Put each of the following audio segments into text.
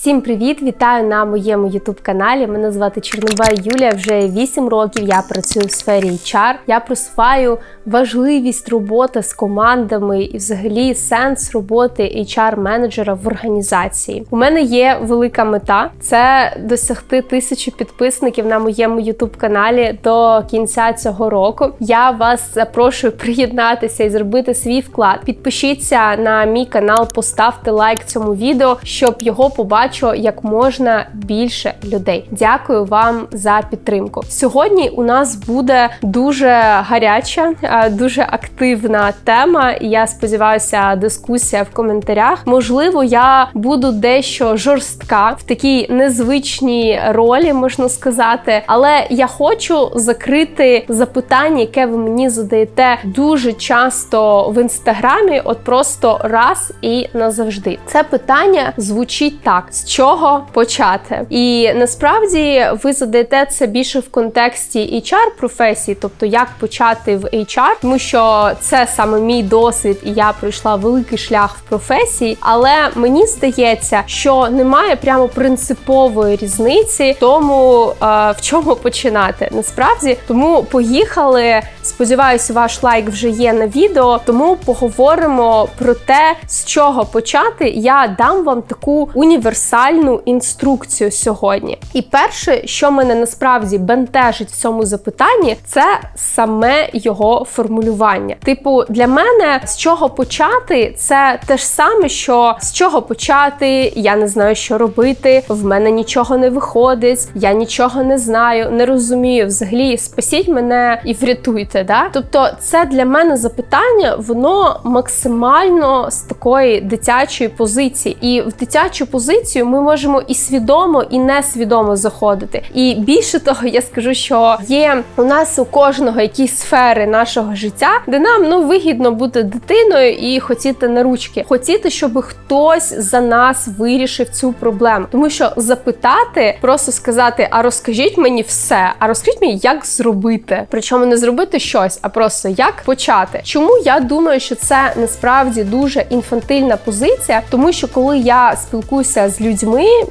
Всім привіт! Вітаю на моєму youtube каналі. Мене звати Чорнобай Юлія. Вже 8 років я працюю в сфері HR. Я просуваю важливість роботи з командами і, взагалі, сенс роботи HR-менеджера в організації. У мене є велика мета це досягти тисячі підписників на моєму youtube каналі до кінця цього року. Я вас запрошую приєднатися і зробити свій вклад. Підпишіться на мій канал, поставте лайк цьому відео, щоб його побачило як можна більше людей. Дякую вам за підтримку. Сьогодні у нас буде дуже гаряча, е, дуже активна тема. Я сподіваюся, дискусія в коментарях. Можливо, я буду дещо жорстка в такій незвичній ролі, можна сказати, але я хочу закрити запитання, яке ви мені задаєте дуже часто в інстаграмі, от просто раз і назавжди. Це питання звучить так: з чого почати? І насправді ви задаєте це більше в контексті HR професії, тобто як почати в HR, тому що це саме мій досвід, і я пройшла великий шлях в професії. Але мені здається, що немає прямо принципової різниці, тому е, в чому починати. Насправді, тому поїхали. Сподіваюся, ваш лайк вже є на відео, тому поговоримо про те, з чого почати. Я дам вам таку універсальну інструкцію сьогодні. І перше, що мене насправді бентежить в цьому запитанні, це саме його формулювання. Типу, для мене з чого почати, це те ж саме, що з чого почати, я не знаю, що робити, в мене нічого не виходить, я нічого не знаю, не розумію. Взагалі, спасіть мене і врятуйте. Да? Тобто, це для мене запитання, воно максимально з такої дитячої позиції. І в дитячу позицію ми можемо і свідомо, і несвідомо заходити. І більше того, я скажу, що є у нас у кожного якісь сфери нашого життя, де нам ну вигідно бути дитиною і хотіти на ручки, хотіти, щоб хтось за нас вирішив цю проблему. Тому що запитати, просто сказати: а розкажіть мені все, а розкажіть мені, як зробити. Причому не зробити щось, а просто як почати. Чому я думаю, що це насправді дуже інфантильна позиція, тому що коли я спілкуюся з людьми,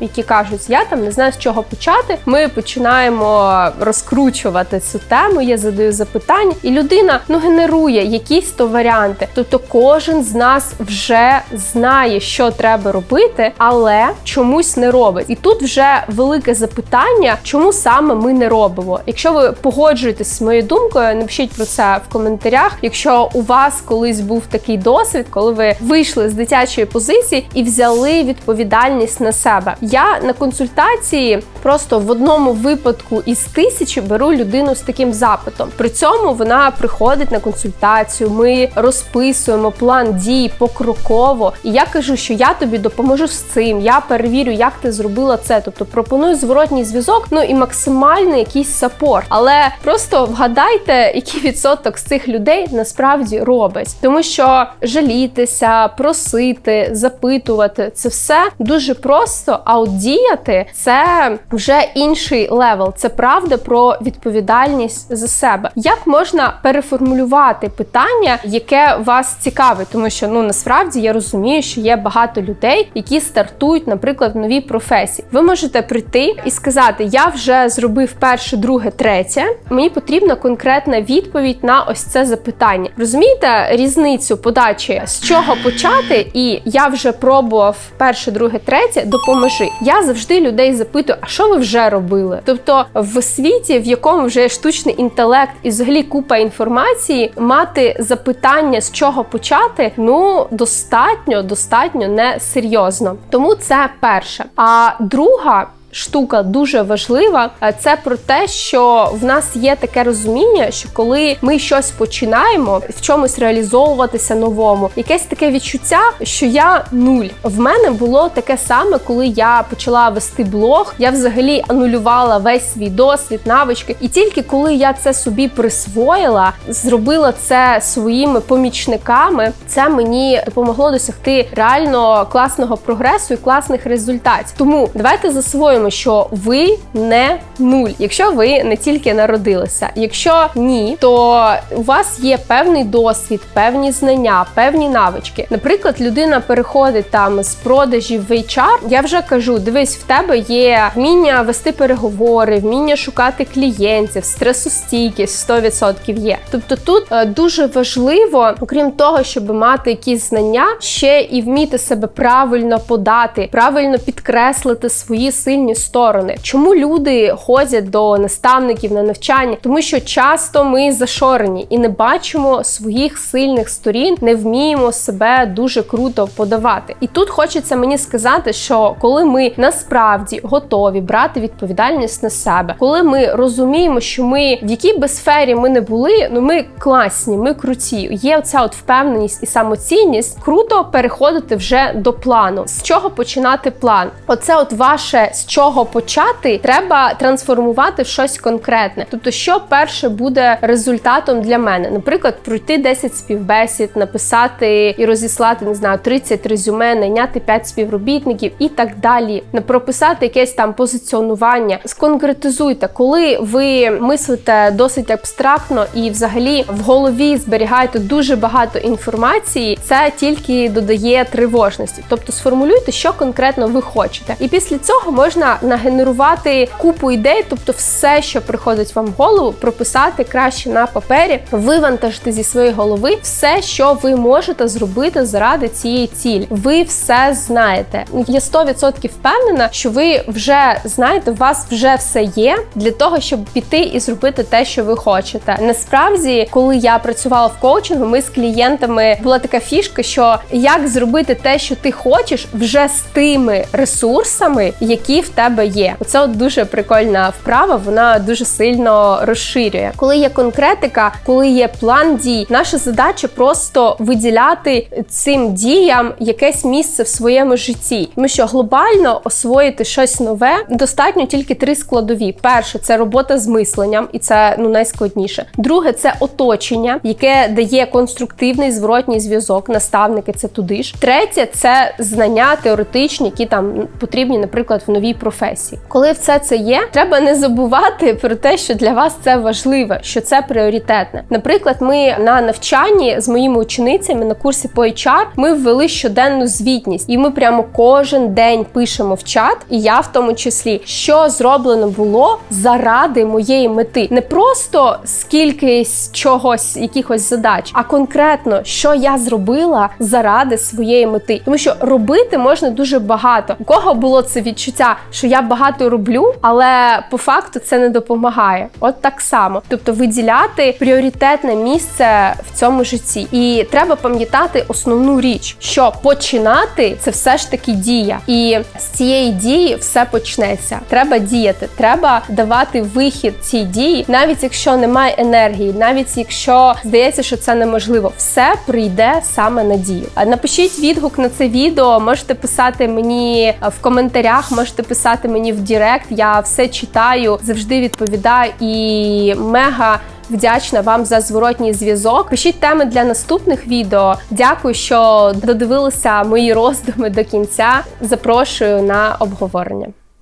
які кажуть, я там не знаю з чого почати, ми починаємо розкручувати цю тему. Я задаю запитання, і людина ну генерує якісь то варіанти. Тобто, кожен з нас вже знає, що треба робити, але чомусь не робить. І тут вже велике запитання, чому саме ми не робимо. Якщо ви погоджуєтесь з моєю думкою, напишіть про це в коментарях. Якщо у вас колись був такий досвід, коли ви вийшли з дитячої позиції і взяли відповідальність на себе. Я на консультації просто в одному випадку із тисячі беру людину з таким запитом. При цьому вона приходить на консультацію. Ми розписуємо план дій покроково. І я кажу, що я тобі допоможу з цим. Я перевірю, як ти зробила це. Тобто пропоную зворотній зв'язок, ну і максимальний якийсь сапорт. Але просто вгадайте, який відсоток з цих людей насправді робить, тому що жалітися, просити, запитувати це все дуже просто. От діяти це вже інший левел. Це правда про відповідальність за себе. Як можна переформулювати питання, яке вас цікавить, тому що ну насправді я розумію, що є багато людей, які стартують, наприклад, в новій професії. Ви можете прийти і сказати: Я вже зробив перше, друге, третє. Мені потрібна конкретна відповідь на ось це запитання. Розумієте різницю подачі, з чого почати, і я вже пробував перше, друге, третє, допоможи. Я завжди людей запитую, а що ви вже робили? Тобто, в світі, в якому вже штучний інтелект і взагалі купа інформації, мати запитання, з чого почати, ну достатньо, достатньо не серйозно. Тому це перше. А друга штука дуже важлива. Це про те, що в нас є таке розуміння, що коли ми щось починаємо в чомусь реалізовуватися новому, якесь таке відчуття, що я нуль. В мене було таке саме, коли я почала вести блог. Я взагалі анулювала весь свій досвід, навички, і тільки коли я це собі присвоїла, зробила це своїми помічниками, це мені допомогло досягти реально класного прогресу і класних результатів. Тому давайте засвоїмо усвідомлюємо, що ви не нуль, якщо ви не тільки народилися. Якщо ні, то у вас є певний досвід, певні знання, певні навички. Наприклад, людина переходить там з продажів в HR, Я вже кажу: дивись, в тебе є вміння вести переговори, вміння шукати клієнтів, стресостійкість 100% є. Тобто тут е, дуже важливо, окрім того, щоб мати якісь знання, ще і вміти себе правильно подати, правильно підкреслити свої сильні сторони. Чому люди ходять до наставників на навчання? Тому що часто ми зашорені і не бачимо своїх сильних сторін, не вміємо себе дуже круто подавати. І тут хочеться мені сказати, що коли ми насправді готові брати відповідальність на себе, коли ми розуміємо, що ми в якій би сфері ми не були, ну ми класні, ми круті. Є оця от впевненість і самоцінність. Круто переходити вже до плану. З чого починати план? Оце, от ваше з чого почати, треба трансформувати щось конкретне. Тобто, що перше буде результатом для мене, наприклад, пройти 10 співбесід, написати і розіслати не знаю 30 резюме, найняти 5 співробітників і так далі. Не прописати якесь там позиціонування. Сконкретизуйте, коли ви мислите досить абстрактно і взагалі в голові зберігаєте дуже багато інформації, це тільки додає тривожності. Тобто сформулюйте, що конкретно ви хочете. І після цього можна нагенерувати купу ідей, тобто все, що приходить вам в голову, прописати краще на папері, вивантажити зі своєї голови все, що ви можете зробити заради цієї цілі. Ви все знаєте. Я 100% впевнена, що ви вже знаєте, у вас вже все є для того, щоб піти і зробити те, що ви хочете. Насправді, коли я працювала в коучингу, ми з клієнтами була така фішка, що як зробити те, що ти хочеш, вже з тими ресурсами, які в тебе є. Оце от дуже прикольна вправа. Вона дуже сильно розширює. Коли є конкретика, коли є план дій, наша задача просто виділяти цим діям якесь місце в своєму житті. Тому що глобально освоїти щось нове достатньо тільки три складові: перше це робота з мисленням, і це ну найскладніше. Друге це оточення, яке дає конструктивний зворотній зв'язок. Наставники це туди ж. Третє це знання теоретичні, які там потрібні, наприклад, в новій професії. Коли все це є, треба не забувати про те, що для вас це важливе, що це пріоритетне. Наприклад, ми на навчанні з моїми ученицями на курсі по HR ми ввели щоденну звітність, і ми прямо кожен день пишемо в чат, і я в тому числі, що зроблено було заради моєї мети, не просто скільки чогось, якихось задач, а конкретно, що я зробила заради своєї мети, тому що робити можна дуже багато. У кого було це відчуття, що я багато роблю, але по факту це не допомагає. От так само, тобто виділяти пріоритетне місце в цьому житті, і треба пам'ятати основну річ, що починати це все ж таки дія, і з цієї дії все почнеться. Треба діяти, треба давати вихід цій дії, навіть якщо немає енергії, навіть якщо здається, що це неможливо, все прийде саме на дію. Напишіть відгук на це відео, можете писати мені в коментарях, можете писати мені в Дірект. Я все читаю, завжди відповідаю і мега. Вдячна вам за зворотній зв'язок. Пишіть теми для наступних відео. Дякую, що додивилися мої роздуми до кінця. Запрошую на обговорення.